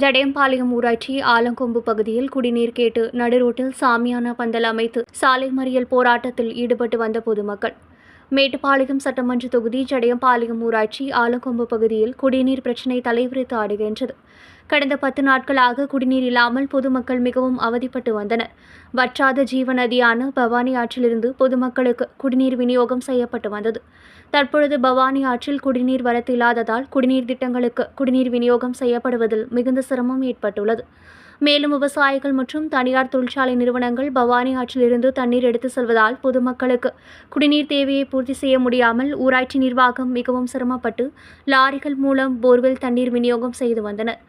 ஜடையம்பாளையம் ஊராட்சி ஆலங்கொம்பு பகுதியில் குடிநீர் கேட்டு நடுரோட்டில் சாமியான பந்தல் அமைத்து சாலை மறியல் போராட்டத்தில் ஈடுபட்டு வந்த பொதுமக்கள். மேட்டுப்பாளையம் சட்டமன்ற தொகுதி ஜடையம்பாளையம் ஊராட்சி ஆலங்கொம்பு பகுதியில் குடிநீர் பிரச்சினை தலைவிரித்து ஆடுகின்றது. கடந்த பத்து நாட்களாக குடிநீர் இல்லாமல் பொதுமக்கள் மிகவும் அவதிப்பட்டு வந்தனர். வற்றாத ஜீவ நதியான பவானி ஆற்றிலிருந்து பொதுமக்களுக்கு குடிநீர் விநியோகம் செய்யப்பட்டு வந்தது. தற்பொழுது பவானி ஆற்றில் குடிநீர் வரத்து இல்லாததால் குடிநீர் திட்டங்களுக்கு குடிநீர் விநியோகம் செய்யப்படுவதில் மிகுந்த சிரமம் ஏற்பட்டுள்ளது. மேலும் விவசாயிகள் மற்றும் தனியார் தொழிற்சாலை நிறுவனங்கள் பவானி ஆற்றிலிருந்து தண்ணீர் எடுத்து செல்வதால் பொதுமக்களுக்கு குடிநீர் தேவையை பூர்த்தி செய்ய முடியாமல் ஊராட்சி நிர்வாகம் மிகவும் சிரமப்பட்டு லாரிகள் மூலம் போர்வெல் தண்ணீர் விநியோகம் செய்து வந்தனர்.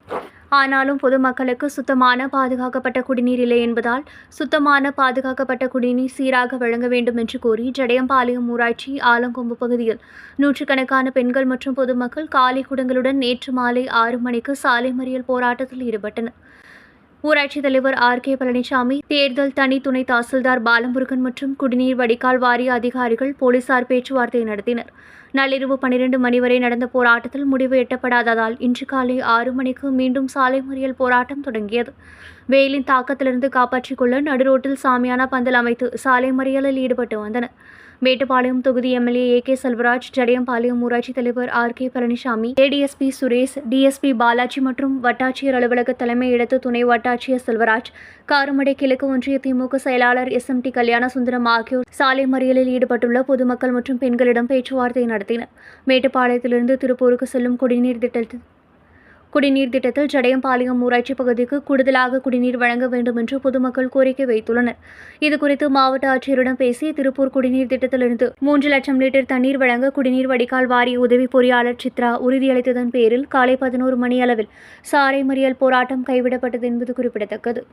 ஆனாலும் பொதுமக்களுக்கு சுத்தமான பாதுகாக்கப்பட்ட குடிநீர் இல்லை என்பதால் சுத்தமான பாதுகாக்கப்பட்ட குடிநீர் சீராக வழங்க வேண்டும் என்று கோரி ஜடையம்பாளையம் ஊராட்சி ஆலங்கொம்பு பகுதியில் நூற்றுக்கணக்கான பெண்கள் மற்றும் பொதுமக்கள் காலை குடங்களுடன் நேற்று மாலை ஆறு மணிக்கு சாலை மறியல் போராட்டத்தில் ஈடுபட்டனர். ஊராட்சி தலைவர் ஆர் கே பழனிசாமி தேர்தல் தனி துணை தாசில்தார் பாலமுருகன் மற்றும் குடிநீர் வடிகால் வாரிய அதிகாரிகள் போலீசார் பேச்சுவார்த்தை நடத்தினர். நள்ளிரவு பனிரெண்டு மணி வரை நடந்த போராட்டத்தில் முடிவு எட்டப்படாததால் இன்று காலை ஆறு மணிக்கு மீண்டும் சாலை மறியல் போராட்டம் தொடங்கியது. வெயிலின் தாக்கத்திலிருந்து காப்பாற்றிக் கொள்ள நடுரோட்டில் சாமியான பந்தல் அமைத்து சாலை மறியலில் ஈடுபட்டு வந்தனர். மேட்டுப்பாளையம் தொகுதி MLA A K Selvaraj Jadayampalayam ஊராட்சி தலைவர் R K Palanisamy ADSP Suresh DSP Balaji மற்றும் வட்டாட்சியர் அலுவலக தலைமை இடத்து துணை வட்டாட்சியர் செல்வராஜ் காரமடை கிழக்கு ஒன்றிய திமுக செயலாளர் S M D Kalyana Sundaram ஆகியோர் சாலை மறியலில் ஈடுபட்டுள்ள பொதுமக்கள் மற்றும் பெண்களிடம் பேச்சுவார்த்தை நடத்தினர். மேட்டுப்பாளையத்திலிருந்து திருப்பூருக்கு செல்லும் குடிநீர் திட்டத்தில் குடிநீர் திட்டத்தில் ஜடையம்பாளையம் ஊராட்சி பகுதிக்கு கூடுதலாக குடிநீர் வழங்க வேண்டும் என்று பொதுமக்கள் கோரிக்கை வைத்துள்ளனர். இதுகுறித்து மாவட்ட ஆட்சியரிடம் பேசி திருப்பூர் குடிநீர் திட்டத்திலிருந்து மூன்று லட்சம் லிட்டர் தண்ணீர் வழங்க குடிநீர் வடிகால் வாரிய உதவி பொறியாளர் சித்ரா உறுதியளித்ததன் பேரில் காலை பதினோரு மணி அளவில் சாலை மறியல் போராட்டம் கைவிடப்பட்டது என்பது குறிப்பிடத்தக்கது.